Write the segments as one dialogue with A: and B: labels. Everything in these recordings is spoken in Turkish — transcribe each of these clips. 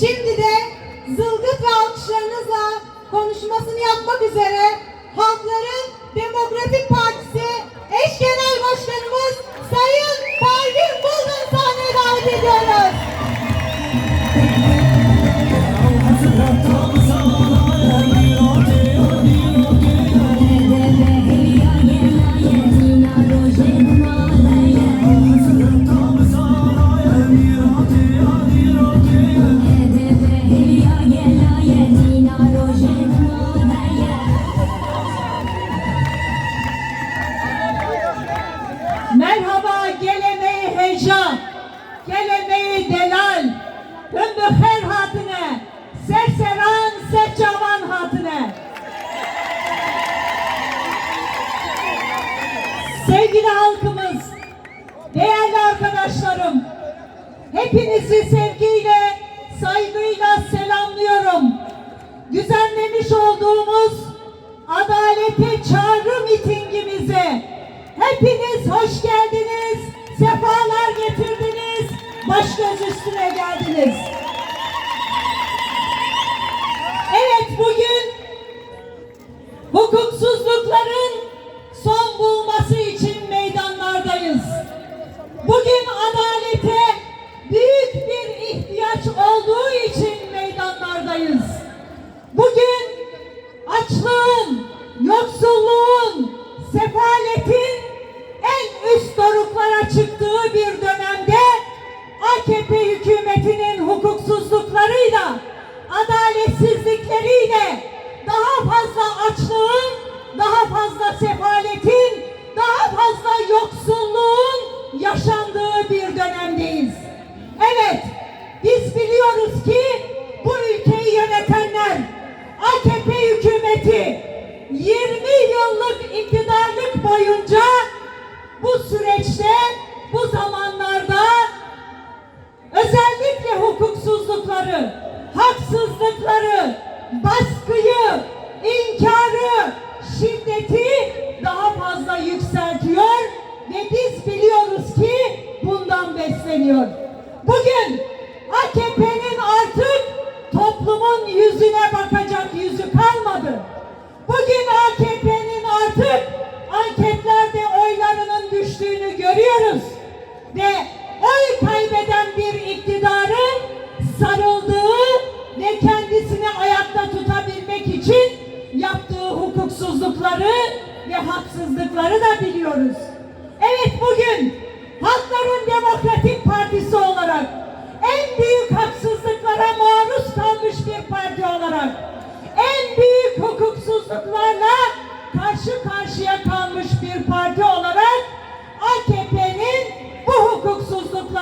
A: Şimdi de zılgıt ve alkışlarınızla konuşmasını yapmak üzere Halkların
B: boyunca bu süreçte, bu zamanlarda özellikle hukuksuzlukları, haksızlıkları, baskıyı, inkarı, şiddeti daha fazla yükseltiyor ve biz biliyoruz ki bundan besleniyor. Bugün AKP'nin artık toplumun yüzüne bakacak yüzü kalmadı. Bugün AKP'nin artık düştüğünü görüyoruz. Ve oy kaybeden bir iktidarın sarıldığı ve kendisini ayakta tutabilmek için yaptığı hukuksuzlukları ve haksızlıkları da biliyoruz. Evet bugün Halkların Demokratik Partisi olarak en büyük haksızlıklara maruz kalmış bir parti olarak en büyük hukuksuzluklarla karşı karşıya kalmış bir parti olarak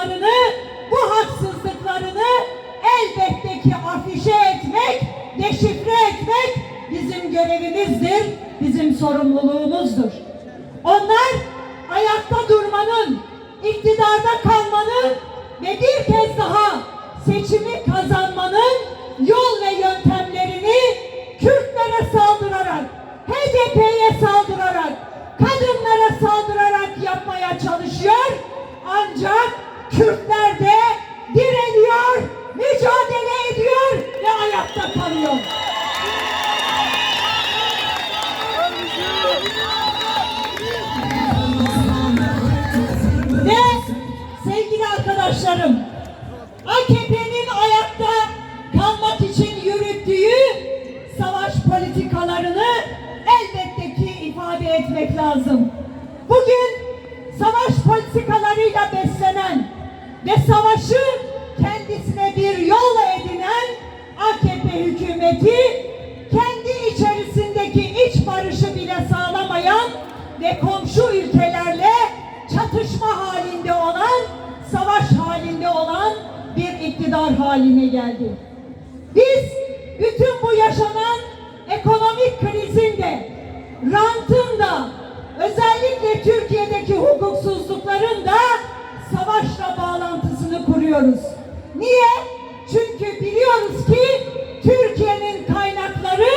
B: hukuksuzluklarını, bu haksızlıklarını elbette ki afişe etmek, deşifre etmek bizim görevimizdir, bizim sorumluluğumuzdur. Onlar ayakta durmanın, iktidarda kalmanın ve bir kez daha seçimi kazanmanın yol ve yöntemlerini Kürtlere saldırarak, HDP'ye saldırarak, kadınlara saldırarak yapmaya çalışıyor. Ancak Kürtler de direniyor, mücadele ediyor ve ayakta kalıyor. Ve sevgili arkadaşlarım, AKP'nin ayakta kalmak için yürüttüğü savaş politikalarını elbette ki ifade etmek lazım. Bugün savaş politikalarıyla beslenen ve savaşı kendisine bir yol edinen AKP hükümeti kendi içerisindeki iç barışı bile sağlamayan ve komşu ülkelerle çatışma halinde olan, savaş halinde olan bir iktidar haline geldi. Biz bütün bu yaşanan ekonomik krizin de, rantın da, özellikle Türkiye'deki hukuksuzlukların da savaşla bağlantısını veriyoruz. Niye? Çünkü biliyoruz ki Türkiye'nin kaynakları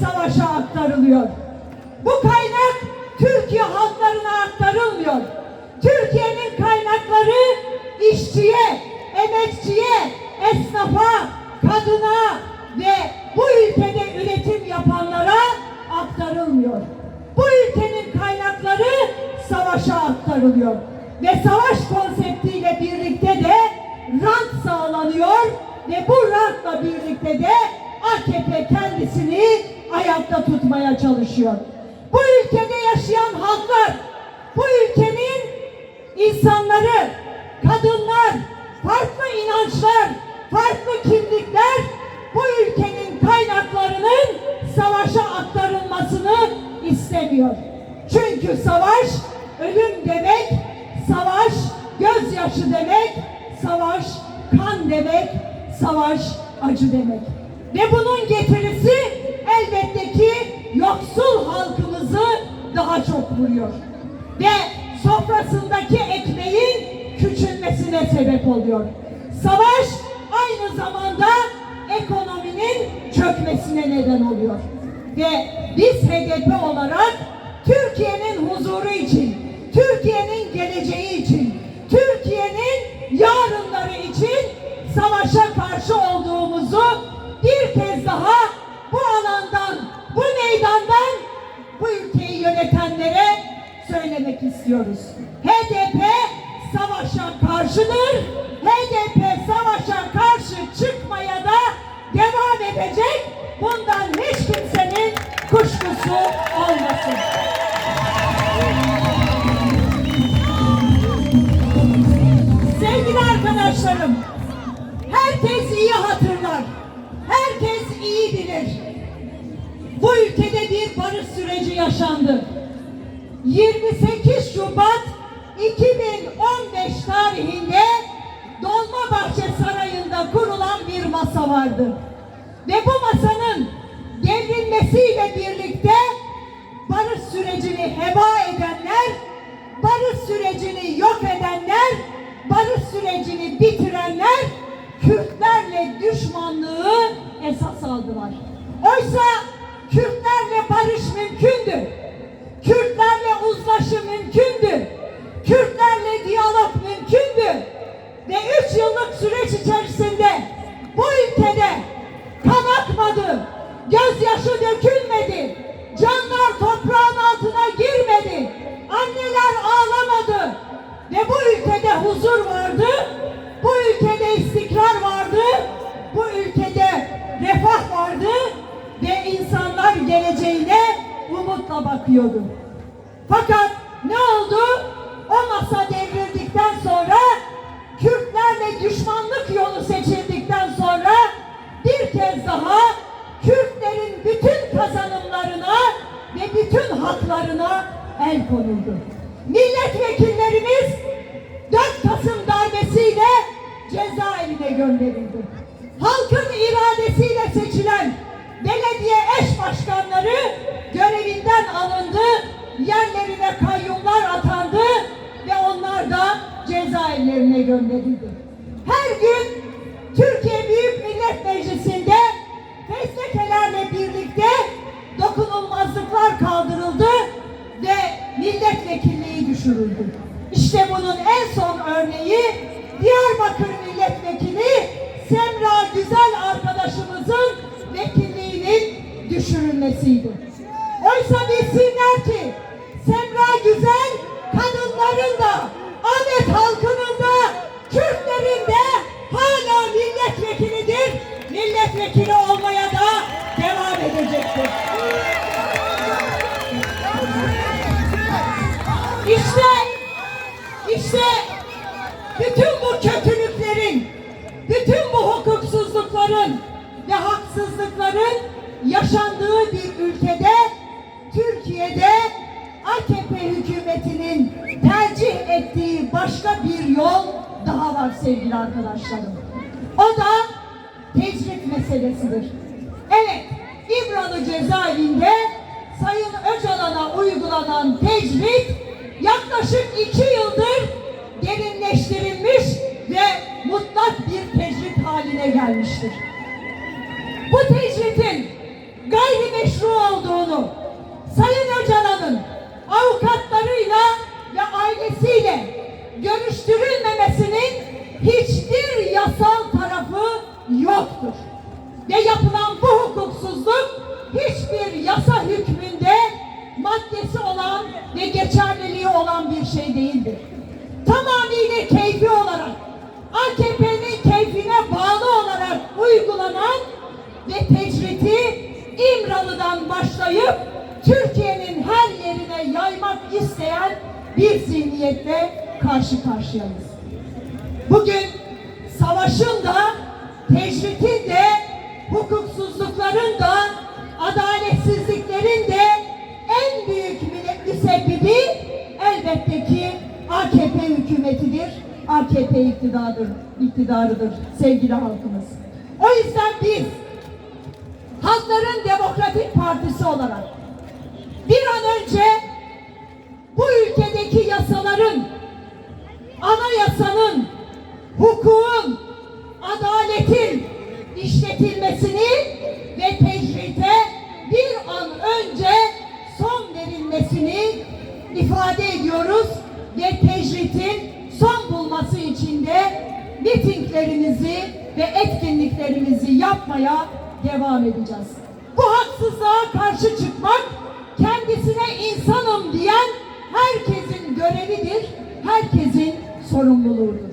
B: savaşa aktarılıyor. Bu kaynak Türkiye halklarına aktarılmıyor. Türkiye'nin kaynakları işçiye, emekçiye, esnafa, kadına ve bu ülkede üretim yapanlara aktarılmıyor. Bu ülkenin kaynakları savaşa aktarılıyor. Ve savaş konseptiyle birlikte de rant sağlanıyor ve bu rantla birlikte de AKP kendisini ayakta tutmaya çalışıyor. Bu ülkede yaşayan halklar, bu ülkenin insanları, kadınlar, farklı inançlar, farklı kimlikler bu ülkenin kaynaklarının savaşa aktarılmasını istemiyor. Çünkü savaş ölüm demek, savaş gözyaşı demek, savaş kan demek, savaş acı demek. Ve bunun getirisi elbette ki yoksul halkımızı daha çok vuruyor. Ve sofrasındaki ekmeğin küçülmesine sebep oluyor. Savaş aynı zamanda ekonominin çökmesine neden oluyor. Ve biz HDP olarak Türkiye'nin huzuru için, Türkiye'nin geleceği için, Türkiye'nin yarınları için savaşa karşı olduğumuzu bir kez daha bu alandan, bu meydandan bu ülkeyi yönetenlere söylemek istiyoruz. HDP savaşa karşıdır. HDP savaşa karşı çıkmaya da devam edecek. Bundan hiç kimsenin kuşkusu olmasın. Arkadaşlarım, herkes iyi hatırlar. Herkes iyi bilir. Bu ülkede bir barış süreci yaşandı. 28 Şubat 2015 tarihinde Dolmabahçe Sarayı'nda kurulan bir masa vardı. Ve bu masanın devrilmesiyle birlikte barış sürecini heba edenler, barış sürecini yok edenler, barış sürecini bitirenler Kürtlerle düşmanlığı esas aldılar. Oysa Kürtlerle barış mümkündü. Kürtlerle uzlaşı mümkündü. Kürtlerle haklarına el konuldu. Milletvekillerimiz 4 Kasım darbesiyle cezaevine gönderildi. Halkın iradesiyle seçilen belediye eş başkanları görevinden alındı, yerlerine kayyumlar atandı ve onlar da cezaevlerine gönderildi. Her gün Türkiye Büyük Millet Meclisi'nde fezlekelerle birlikte dokunulmazlıklar kaldırıldı ve milletvekilliği düşürüldü. İşte bunun en son örneği Diyarbakır Milletvekili Semra Güzel arkadaşımızın vekilliğinin düşürülmesiydi. Oysa bilsinler ki Semra Güzel kadınların da Ahmet halkının da Kürtlerin de hala milletvekilidir. Milletvekili olmaya haksızlıkların yaşandığı bir ülkede, Türkiye'de AKP hükümetinin tercih ettiği başka bir yol daha var sevgili arkadaşlarım. O da tecrit meselesidir. Evet, İmralı cezaevinde Sayın Öcalan'a uygulanan tecrit yaklaşık iki yıldır derinleştirilmiş ve mutlak bir tecrit haline gelmiştir. Bu tecritin gayrimeşru olduğunu Sayın Öcalan'ın avukatlarıyla ve ailesiyle görüştürülmemesinin hiçbir yasal tarafı yoktur. Ve yapılan bu hukuksuzluk hiçbir yasa hükmünde maddesi olan ve geçerliliği olan İmralı'dan başlayıp Türkiye'nin her yerine yaymak isteyen bir zihniyetle karşı karşıyayız. Bugün savaşın da, tecritin de, hukuksuzlukların da, adaletsizliklerin de en büyük müsebbibi elbette ki AKP hükümetidir, AKP iktidarıdır, iktidarıdır sevgili halkımız. O yüzden biz Halkların Demokratik Partisi olarak bir an önce bu ülkedeki yasaların, anayasanın, hukukun, adaletin işletilmesini ve tecrite bir an önce son verilmesini ifade ediyoruz ve tecritin son bulması için de mitinglerimizi ve etkinliklerimizi yapmaya devam edeceğiz. Bu haksızlığa karşı çıkmak kendisine insanım diyen herkesin görevidir, herkesin sorumluluğudur.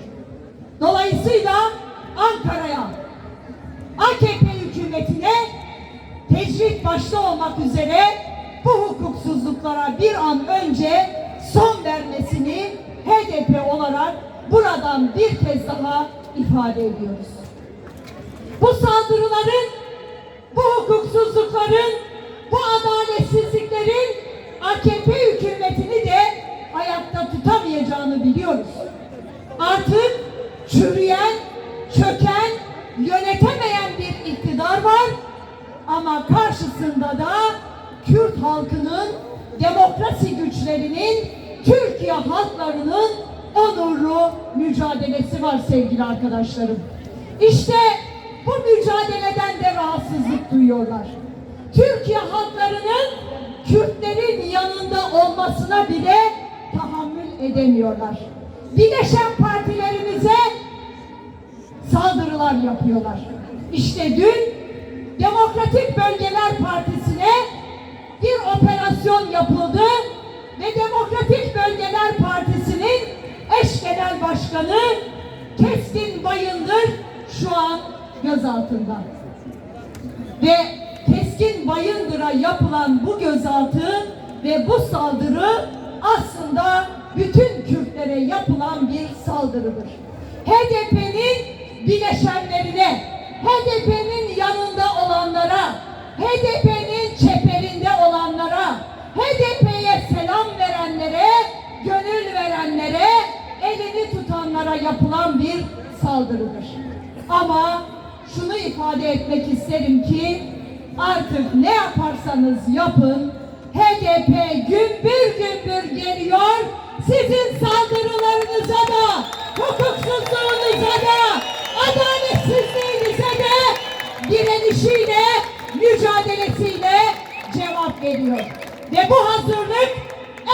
B: Dolayısıyla Ankara'ya, AKP hükümetine tecrit başta olmak üzere bu hukuksuzluklara bir an önce son vermesini HDP olarak buradan bir kez daha ifade ediyoruz. Bu saldırıların, hukuksuzlukların, bu adaletsizliklerin AKP hükümetini de ayakta tutamayacağını biliyoruz. Artık çürüyen, çöken, yönetemeyen bir iktidar var ama karşısında da Kürt halkının, demokrasi güçlerinin, Türkiye halklarının onurlu mücadelesi var sevgili arkadaşlarım. İşte bu mücadeleden de rahatsızlık duyuyorlar. Türkiye halklarının Kürtlerin yanında olmasına bile tahammül edemiyorlar. Bileşen partilerimize saldırılar yapıyorlar. İşte dün Demokratik Bölgeler Partisi'ne bir operasyon yapıldı ve Demokratik Bölgeler Partisi'nin eş genel başkanı Keskin Bayındır şu an gözaltında. Ve Keskin Bayındır'a yapılan bu gözaltı ve bu saldırı aslında bütün Kürtlere yapılan bir saldırıdır. HDP'nin bileşenlerine, HDP'nin yanında olanlara, HDP'nin çeperinde olanlara, HDP'ye selam verenlere, gönül verenlere, elini tutanlara yapılan bir saldırıdır. Ama şunu ifade etmek isterim ki artık ne yaparsanız yapın HDP gümbür gümbür geliyor. Sizin saldırılarınıza da, hukuksuzluğunuza da, adaletsizliğinize de direnişiyle, mücadelesiyle cevap veriyor. Ve bu hazırlık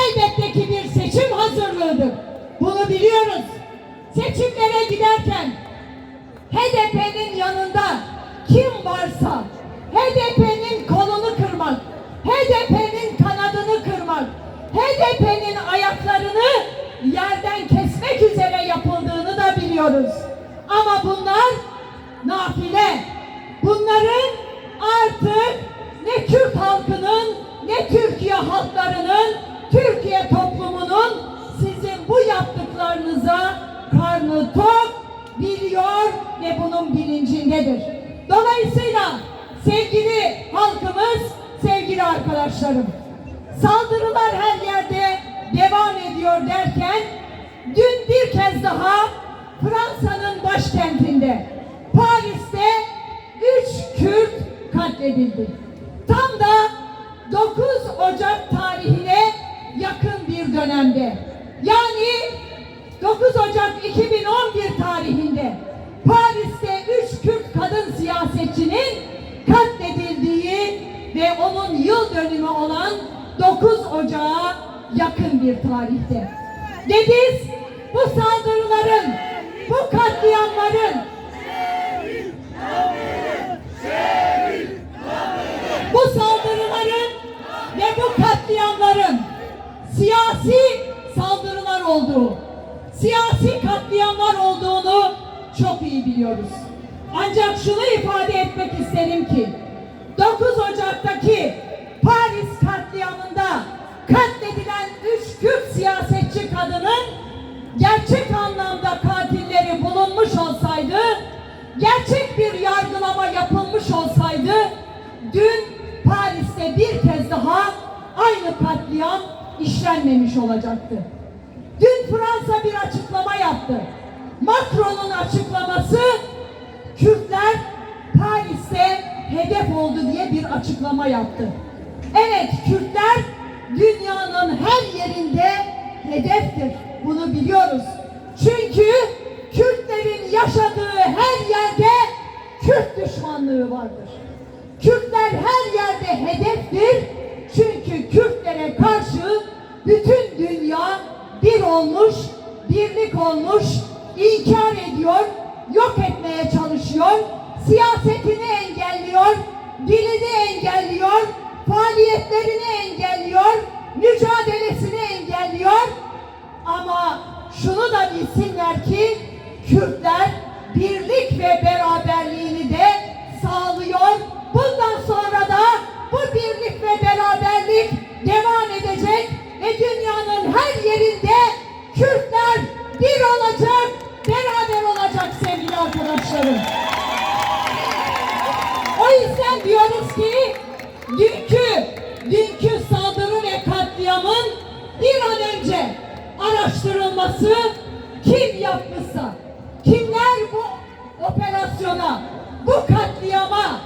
B: elbette ki bir seçim hazırlığıdır. Bunu biliyoruz. Seçimlere giderken HDP'nin yanında kim varsa HDP'nin kolunu kırmak, HDP'nin kanadını kırmak, HDP'nin ayaklarını yerden kesmek üzere yapıldığını da biliyoruz. Ama bunlar nafile. Bunların artık ne Kürt halkının ne Türkiye halklarının, Türkiye toplumunun sizin bu yaptıklarınıza karnı tok biliyor ve bunun bilincindedir. Dolayısıyla sevgili halkımız, sevgili arkadaşlarım, saldırılar her yerde devam ediyor derken dün bir kez daha Fransa'nın başkentinde Paris'te üç Kürt katledildi. Tam da 9 Ocak tarihine yakın bir dönemde yani 9 Ocak 2011 tarihinde Paris'te üç Kürt kadın siyasetçinin katledildiği ve onun yıl dönümü olan 9 Ocak'a yakın bir tarihte. Ve biz bu saldırıların, bu katliamların bu saldırıların ve bu katliamların siyasi saldırılar olduğu, siyasi katliamlar olduğunu çok iyi biliyoruz. Ancak şunu ifade etmek isterim ki 9 Ocak'taki Paris katliamında katledilen üç Kürt siyasetçi kadının gerçek anlamda katilleri bulunmuş olsaydı, gerçek bir yargılama yapılmış olsaydı, dün Paris'te bir kez daha aynı katliam işlenmemiş olacaktı. Dün Fransa bir açıklama yaptı. Macron'un açıklaması Kürtler Paris'te hedef oldu diye bir açıklama yaptı. Evet Kürtler dünyanın her yerinde hedeftir. Bunu biliyoruz. Çünkü Kürtlerin yaşadığı her yerde Kürt düşmanlığı vardır. Kürtler her yerde hedeftir. Çünkü Kürtlere karşı bütün dünya bir olmuş, birlik olmuş, inkar ediyor, yok etmeye çalışıyor, siyasetini engelliyor, dilini engelliyor, faaliyetlerini engelliyor, mücadelesini engelliyor. Ama şunu da bilsinler ki Kürtler birlik ve beraberliğini de sağlıyor. Bundan sonra da bu birlik ve beraberlik devam edecek ve dünyanın her yerinde Kürtler bir olacak, beraber olacak sevgili arkadaşlarım. O yüzden diyoruz ki dünkü, dünkü saldırı ve katliamın bir an önce araştırılması kim yapmışsa, kimler bu operasyona, bu katliama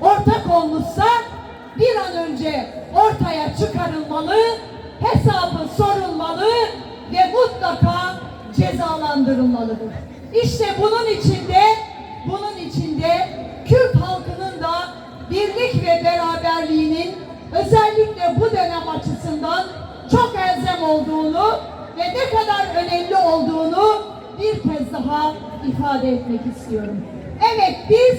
B: ortak olmuşsa bir an önce ortaya çıkarılmalı, hesabı sorulmalı ve mutlaka cezalandırılmalıdır. İşte bunun içinde, bunun içinde Kürt halkının da birlik ve beraberliğinin özellikle bu dönem açısından çok elzem olduğunu ve ne kadar önemli olduğunu bir kez daha ifade etmek istiyorum. Evet biz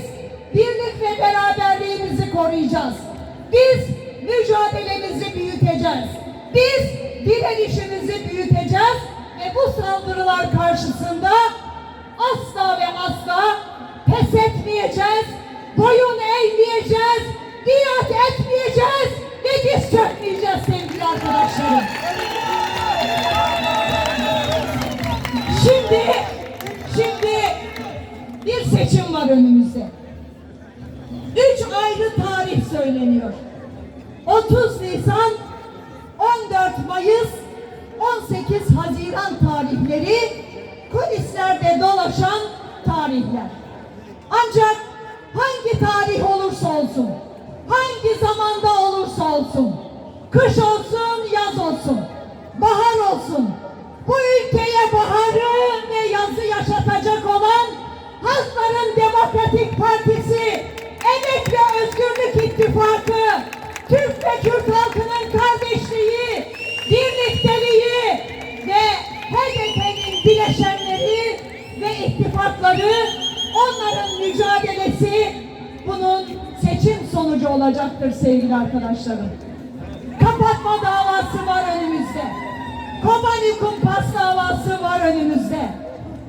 B: birlik ve beraberliğimizi koruyacağız. Biz mücadelemizi büyüteceğiz. Biz direnişimizi büyüteceğiz ve bu saldırılar karşısında asla ve asla pes etmeyeceğiz, boyun eğmeyeceğiz, biat etmeyeceğiz ve diz çökmeyeceğiz sevgili arkadaşlarım. Şimdi, şimdi bir seçim var önümüzde. Üç ayrı tarih söyleniyor. 30 Nisan, 14 Mayıs, 18 Haziran tarihleri kulislerde dolaşan tarihler. Ancak hangi tarih olursa olsun, hangi zamanda olursa olsun, kış olsun, yaz olsun, bahar olsun, bu ülkeye baharı ve yazı yaşatacak olan Halkların Demokratik Partisi, ve Kürt halkının kardeşliği, birlikteliği ve HDP'nin bileşenleri ve ittifakları, onların mücadelesi bunun seçim sonucu olacaktır sevgili arkadaşlarım. Kapatma davası var önümüzde. Kobani kumpas davası var önümüzde.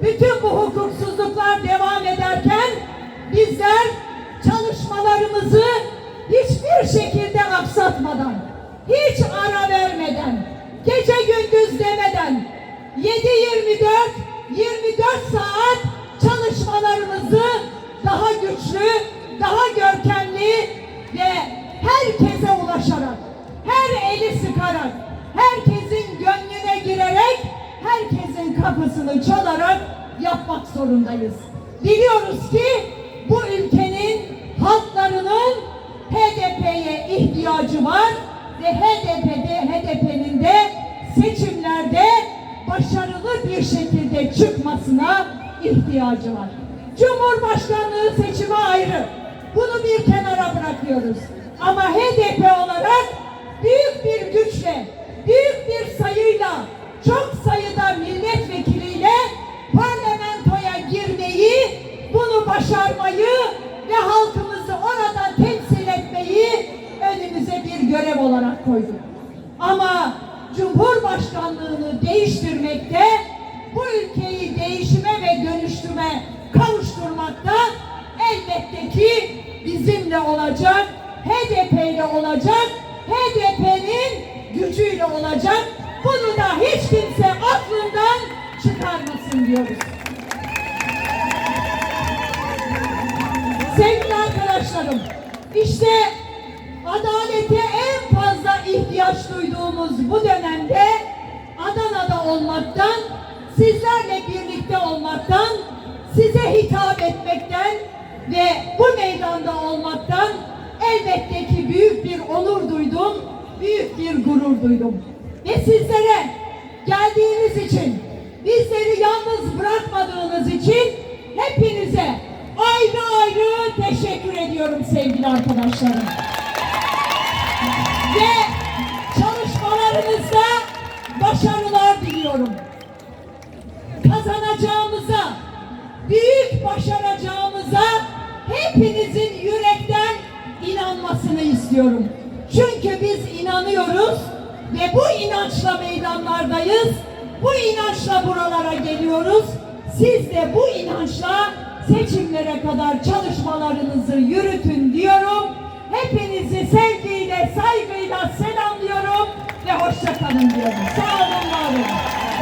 B: Bütün bu hukuksuzluklar devam ederken kapısını çalarak yapmak zorundayız. Biliyoruz ki bu ülkenin halklarının HDP'ye ihtiyacı var ve HDP'de HDP'nin de seçimlerde başarılı bir şekilde çıkmasına ihtiyacı var. Cumhurbaşkanlığı seçimi ayrı. Bunu bir kenara bırakıyoruz. Ama HDP olarak büyük bir güçle, büyük bir sayıyla, çok sayıda parlamentoya girmeyi, bunu başarmayı ve halkımızı orada temsil etmeyi önümüze bir görev olarak koyduk. Ama Cumhurbaşkanlığını değiştirmekte, bu ülkeyi değişime ve dönüştürme kavuşturmakta elbette ki bizimle olacak, HDP ile olacak, HDP'nin gücüyle olacak. Bunu da hiç kimse aklından çıkarmasın diyoruz. Arkadaşlarım, işte adalete en fazla ihtiyaç duyduğumuz bu dönemde Adana'da olmaktan, sizlerle birlikte olmaktan, size hitap etmekten ve bu meydanda olmaktan elbette ki büyük bir onur duydum, büyük bir gurur duydum. Ve sizlere geldiğiniz için, bizleri yalnız bırakmadığınız için hepinize ayrı ayrı teşekkür ediyorum sevgili arkadaşlarım. Ve çalışmalarınızda başarılar diliyorum. Kazanacağımıza, büyük başaracağımıza hepinizin yürekten inanmasını istiyorum. Çünkü biz inanıyoruz ve bu inançla meydanlardayız. Bu inançla buralara geliyoruz. Siz de bu inançla seçimlere kadar çalışmalarınızı yürütün diyorum. Hepinizi sevgiyle, saygıyla selamlıyorum ve hoşça kalın diyorum. Sağ olun, var olun.